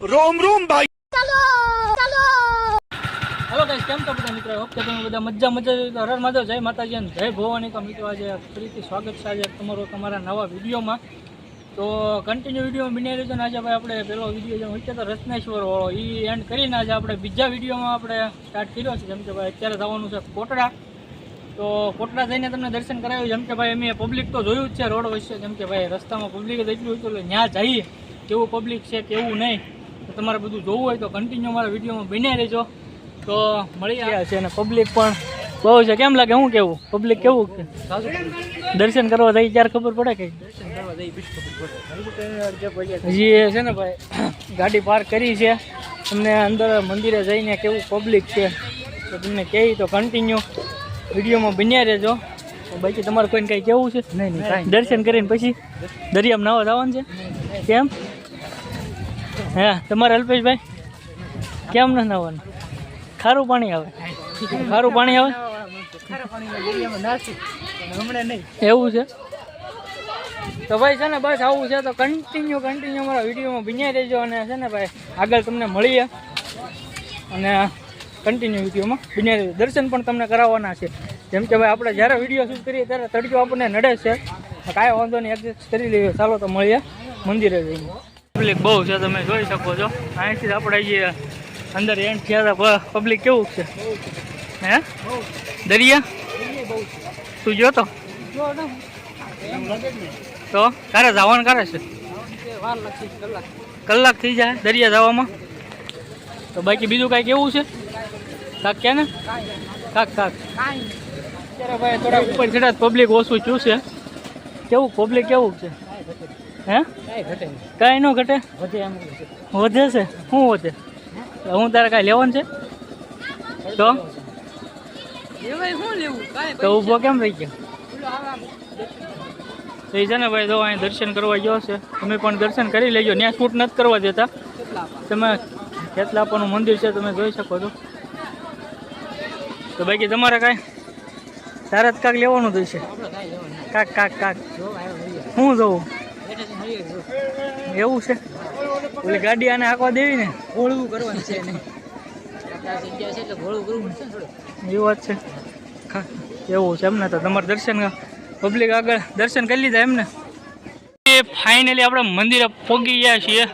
રોમ રોમ ભાઈ. Hello guys કેમ છો બધા મિત્રો? હોપ કે તમે બધા મજા મજા તો હર માધવ જય માતાજી અને જય ભવાની. તો મિત્રો આજે ફરીથી સ્વાગત છે આજે તમારો તમારા નવા વિડીયોમાં. તો કન્ટિન્યુ વિડીયોમાં બની છે ને આજે ભાઈ આપણે પેલો વીડિયો જે હોય તો રત્નેશ્વર વાળો એ એન્ડ કરીને આજે આપણે બીજા વિડીયોમાં આપણે સ્ટાર્ટ કર્યો છે. જેમ કે ભાઈ અત્યારે થવાનું છે કોટડા. તો કોટડા જઈને તમને દર્શન કરાવ્યું. જેમ કે ભાઈ અમે પબ્લિક તો જોયું જ છે રોડ વચ્ચે. જેમ કે ભાઈ રસ્તામાં પબ્લિક જ એટલું હતું એટલે ત્યાં જઈએ. કેવું પબ્લિક છે કેવું નહીં. તો તમારે બધું જોવું હોય તો કન્ટિન્યુ મારા વિડીયોમાં બન્યા રહેજો. તો મળી ગયા છે અને પબ્લિક પણ બહુ છે. કેમ લાગે? હું કેવું? પબ્લિક કેવું દર્શન કરવા જઈ ત્યારે ખબર પડે કે? હજી એ છે ને ભાઈ ગાડી પાર્ક કરી છે. તમને અંદર મંદિરે જઈને કેવું પબ્લિક છે? તો તમને કહે તો કન્ટિન્યુ વિડીયોમાં બન્યા રહેજો. બાકી તમારે કોઈને કંઈ કેવું છે? નહીં નહીં દર્શન કરીને પછી દરિયામાં નાવા જવાનું છે? કેમ? હે, તમારે અલ્પેશભાઈ? કેમ ન નાવાનું? ખારું પાણી આવે. ખારું પાણી આવે? એવું છે? તો ભાઈ છે ને, બસ આવું છે, તો કન્ટિન્યુ કન્ટિન્યુ અમારા વિડીયોમાં ભીંજાઈ રહેજો અને છે ને ભાઈ, આગળ તમને મળીએ. અને કન્ટિન્યુ વિડીયોમાં ભીંજાઈ રહેજો. દર્શન પણ તમને કરાવવાના છે. જેમ કે ભાઈ, આપણે જ્યારે વીડિયો શૂટ કરીએ ત્યારે તડકો આપણને નડે છે. કાંઈ વાંધો નહીં એડજસ્ટ કરી લઈએ. ચાલો તો મળીએ. મંદિરે જઈને. પબ્લિક બહુ છે, તમે જોઈ શકો છો. અહીંથી આપણે જે અંદર એન્ડ થયા હતા પબ્લિક કેવું છે? હે? દરિયા? તું જોતો તો. ક્યારે જવાનું કરે છે? કલાક થઈ જાય દરિયા જવામાં. તો બાકી બીજું કાંઈ કેવું છે? કાક કે ને? કાક કાક. ભાઈ થોડા ઉપર ચડ્યા પબ્લિક ઓછું થયું છે. કેવું પબ્લિક કેવું છે? હે? કાંઈ ન ઘટે? વધે છે. શું વધે? હું તારે કાંઈ લેવાનું છે? તો? તો ઊભો કેમ થઈ ગયો? તો એ છે ને ભાઈ જો અહીં દર્શન કરવા ગયો છે. તમે પણ દર્શન કરી લેજો. ત્યાં શૂટ નથી કરવા દેતા. તમે ખેતલાપાનું મંદિર છે તમે જોઈ શકો છો. તો બાકી તમારે કાંઈ તારે જ કાંક લેવાનું થશે કાંક કાંક કાક. શું જોવું એવું છે. ઓલી ગાડી આને હાંકવા દેવી ને ઘોળવું કરવાનું છે નહીં જગ્યા છે એટલે ઘોળવું કરવું છે એ વાત છે. એવું છે એમને તો. તમારે દર્શન પબ્લિક આગળ દર્શન કરી લીધા એમને? એ ફાઇનલી આપણે મંદિરે પહોંચી ગયા છીએ.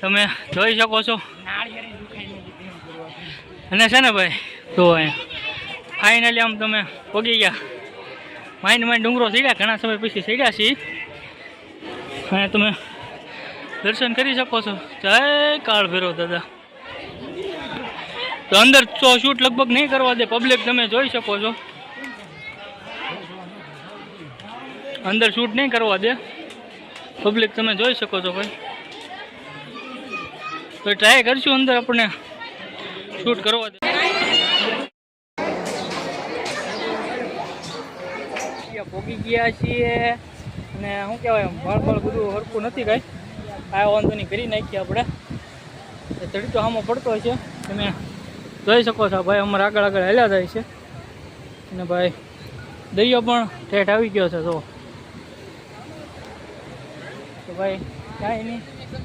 તમે જોઈ શકો છો. અને છે ને ભાઈ તો ફાઇનલી આમ તમે પહોંચી ગયા. માઇન્ડ માઇન્ડ ડુંગરો ચડ્યા ઘણા સમય પછી ચડ્યા છીએ. અને તમે દર્શન કરી શકો છો. જય કાળ ભેરો દાદા. તો અંદર તો શૂટ લગભગ નહીં કરવા દે પબ્લિક તમે જોઈ શકો છો. અંદર શૂટ નહીં કરવા દે. પબ્લિક તમે જોઈ શકો છો ભાઈ. તો ટ્રાય કરશું અંદર આપણે શૂટ કરવા દે. અહીંયા ગયા છીએ. અને શું કહેવાય વાળ બાળ બધું હરખું નથી કાંઈ. આ વાંધો નહીં કરી નાખીએ આપણે. એ તડકો આમાં પડતો છે. તમે જોઈ શકો છો ભાઈ અમારે આગળ આગળ હેલા જાય છે. અને ભાઈ દરિયો પણ ઠેઠ આવી ગયો છે તો તો ભાઈ કાંઈ નહીં.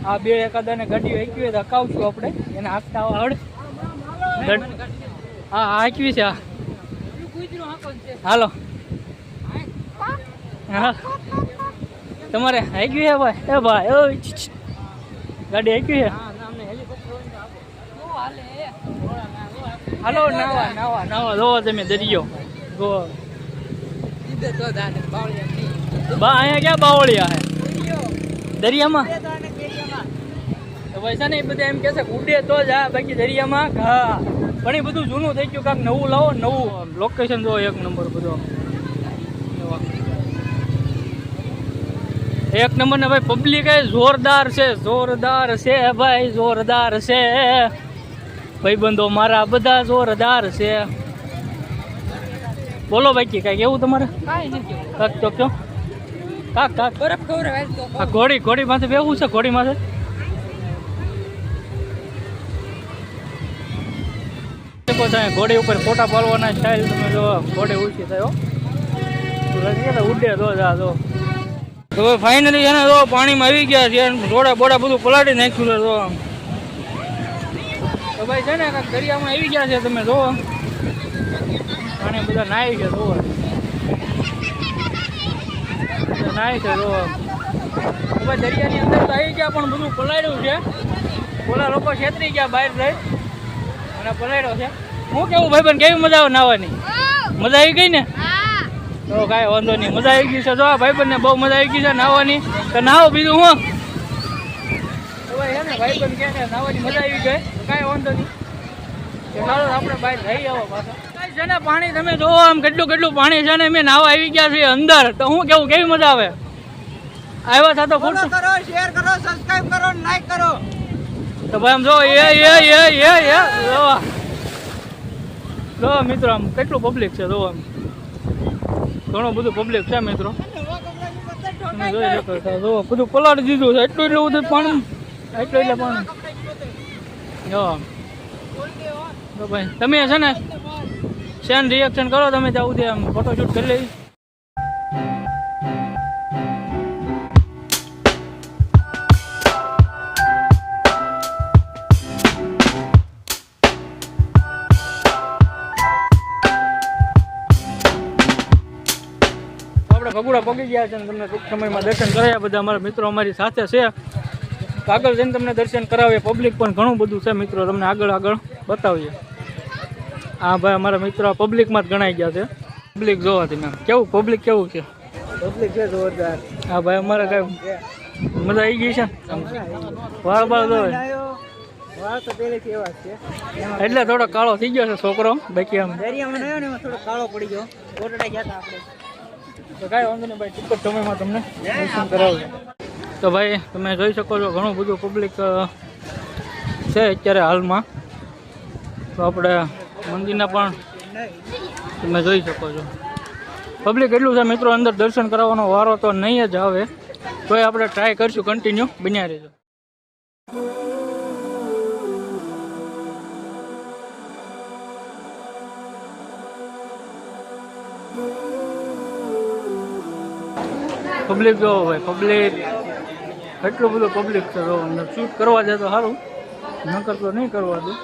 આ બે એકાદાને ગાડીઓ હાંકવી હોય તો હકાવશું આપણે. એને હાંકતા હળ. હા હાંકવી છે હા. હાલો. હા. તમારે હાંકવી છે ભાઈ? એ ભાઈ ઓય ગાડી આવી ગયું છે હાલો? નાવા નાવા નાવા જોવો તમે દરિયો. જો બા અહીંયા ક્યાં બાવળિયા હે? દરિયામાં? પૈસા ભાઈ છે ને એ બધા એમ કહેશે છે ઉડે તો જ આ બાકી દરિયામાં. હા. પણ એ બધું જૂનું થઈ ગયું કાંક નવું લાવો નવું. લોકેશન જો એક નંબર બધો. એક નંબર ને ભાઈ પબ્લિક જોરદાર છે જોરદાર છે ભાઈ જોરદાર છે. ભાઈબંધો મારા બધા જોરદાર છે. બોલો બાકી કઈ કેવું તમારે? કાક તો કયો કાક કાક. બરફ ખવડાવે આ ઘોડી ઘોડી માથે બેવું છે ઘોડી માથે? ઘોડી ઉપર ફોટા પાડવાના સ્ટાઇલ તમે જો ઘોડી ઉછી થયો ઉડે તો જા. તો હવે ફાઇનલી છે ને તો પાણીમાં આવી ગયા છે જોડા બોડા બધું પલાટી નાખ્યું છે તો. તો ભાઈ છે ને કાંઈક દરિયામાં આવી ગયા છે તમે જોવો. પાણી બધા નાહી છે જોવો. નાહી છે જોવો. ભાઈ દરિયાની અંદર તો આવી ગયા પણ બધું પલાળ્યું છે. ઓલા લોકો છેતરી ગયા બહાર રહી અને પલાળ્યો છે. હું કેવું ભાઈ પણ કેવી મજા આવે નાવાની મજા આવી ગઈ ને? તો કાંઈ વાંધો નહીં. મજા આવી ગઈ છે. જો આ ભાઈબંધને બહુ મજા આવી ગઈ છે નાહવાની. તો નાહો બીજું હું? ભાઈ કહે છે નાહવાની મજા આવી ગઈ. કાંઈ વાંધો નહીં. ચાલો આપણે બહાર જઈ આવો પાછા. છે ને પાણી તમે જોવો આમ કેટલું કેટલું પાણી છે ને મેં નાહવા આવી ગયા છે અંદર. તો હું કેવું કેવી મજા આવે? આવ્યા થા તો ખોટું કરો શેર કરો સબસ્ક્રાઇબ કરો લાઈક કરો. તો ભાઈ આમ જો એ એ એ એ એ જો જો મિત્રો આમ કેટલું પબ્લિક છે જો આમ. ઘણું બધું પબ્લિક છે મિત્રો. તમે જોઈ શકો છો. બધું પલાળી દીધું છે. એટલું એટલું બધું પાણી. એટલું એટલે પાણી. જો. ભાઈ તમે છે ને? શેન રિએક્શન કરો. તમે ત્યાં સુધી આમ ફોટોશૂટ કરી લેવી. આપણે ભગુડા પગી ગયા છે અને તમને ટૂંક સમયમાં દર્શન કરાયા. બધા અમારા મિત્રો અમારી સાથે છે. આગળ જઈને તમને દર્શન કરાવીએ. પબ્લિક પણ ઘણું બધું છે મિત્રો. તમને આગળ આગળ બતાવીએ. હા ભાઈ અમારા મિત્રો પબ્લિકમાં જ ગણાઈ ગયા છે. પબ્લિક જોવા તમે કેવું? પબ્લિક કેવું છે? પબ્લિક છે જોરદાર. હા ભાઈ અમારે કઈ મજા આવી ગઈ છે? વાળ બાળ જોવે. એટલે થોડો કાળો થઈ ગયો છે છોકરો. બાકી આમ દરિયામાં ને થોડો કાળો પડી ગયો. આપણે. તો કાંઈ વાંધો નહીં ભાઈ ટૂંક સમયમાં તમને. દર્શન કરાવજો તો ભાઈ, તમે જોઈ શકો છો ઘણું બધું પબ્લિક છે અત્યારે હાલમાં. તો આપણે મંદિરના પણ તમે જોઈ શકો છો. પબ્લિક એટલું છે મિત્રો, અંદર દર્શન કરાવવાનો વારો તો નહીં જ આવે. તોય આપણે ટ્રાય કરશું કન્ટિન્યુ બન્યા રહેજો. પબ્લિક જો ભાઈ પબ્લિક એટલું બધું પબ્લિક છે જો શૂટ કરવા જાય તો સારું ન કરતો નહીં કરવા દઉં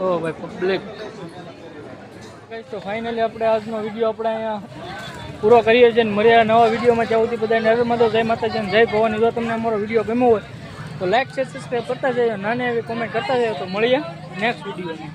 ઓ ભાઈ પબ્લિક તો ફાઇનલી આપણે આજનો વીડિયો આપણે અહીંયા પૂરો કરીએ છીએ ને મળ્યા નવા વિડીયોમાં ત્યાં સુધી બધાને તો જય માતાજી અને જય ભવાની. જો તમને અમારો વીડિયો ગમ્યો હોય, તો લાઈક શેર સબસ્ક્રાઈબ કરતા જઈએ નાની એવી કોમેન્ટ કરતા જઈએ તો મળીએ નેક્સ્ટ વિડીયોમાં